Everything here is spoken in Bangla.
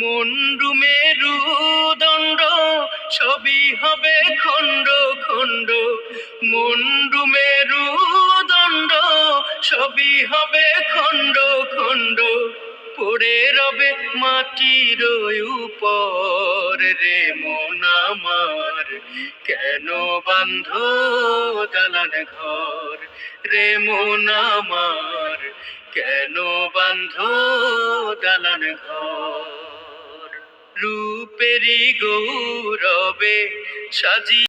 মন্ডু মেরু দণ্ড সবই হবে খণ্ড খণ্ড। মন্ডু মেরু দণ্ড সবই হবে খণ্ড খণ্ড। পড়ে রবে মাটির উপর রে মন আমার। কেন বান্ধ দালান ঘর রে মন আমার? কেন বান্ধ দালান ঘর? রূপেরি গৌরবে সাজি